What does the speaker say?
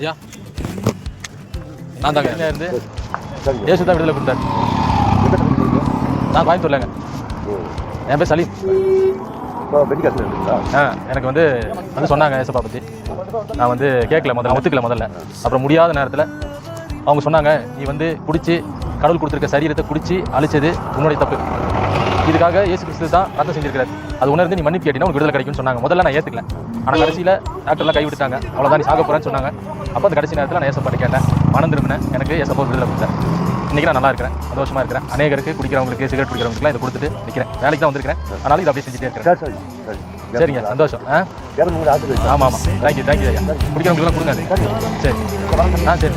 ஐயா நான் தாங்க. இருந்து ஏசு தான் விடுதலை கொடுத்தாரு? நான் கோயம்புத்தூர்லங்க. என் பேர் சலீம். ஆ எனக்கு வந்து வந்து சொன்னாங்க ஏசப்பா பற்றி நான் வந்து கேட்கல முதல்ல ஒத்துக்கல முதல்ல. அப்புறம் முடியாத நேரத்தில் அவங்க சொன்னாங்க நீ வந்து குடிச்சு கடவுள் கொடுத்துருக்க சரீரத்தை குடிச்சு அழிச்சது உன்னுடைய தப்பு. இதுக்காக ஏசு கிறிஸ்து தான் ரத்தம் செஞ்சிருக்கிறார். அது உணர்ந்து நீ மன்னிப்பு கேட்டினா உனக்கு விடுதலை கிடைக்கும்னு சொன்னாங்க. முதல்ல நான் ஏற்றுக்கல ஆனால் கடைசியில் டாக்டர்லாம் கைவிட்டாங்க அவ்வளோதான் நீ சாக போகிறேன்னு சொன்னாங்க. அப்போ அந்த கடைசி நேரத்தில் நான் ஏசப்பாட்டு கேட்டேன். மனம் திரும்பினேன் எனக்கு ஏசப்பா விடுதலை கொடுத்தார். இன்றைக்கி நான் நல்லா இருக்கிறேன் சந்தோஷமாக இருக்கிறேன். அநேகருக்கு குடிக்கிறவங்களுக்கு சிகரெட் குடிக்கிறவங்களுக்குலாம் இதை கொடுத்துட்டு நிற்கிறேன் வேலைக்கு தான் வந்திருக்கிறேன். அதனால இதை அப்படியே செஞ்சுட்டே இருக்கிறேன். சரிங்க சந்தோஷம். ஆ? ஆமாம் ஆமாம் தேங்க்யூ தேங்க்யூ ஐயா. குடிக்கிறவங்களுக்குலாம் கொடுங்க. சரி. ஆ சரி.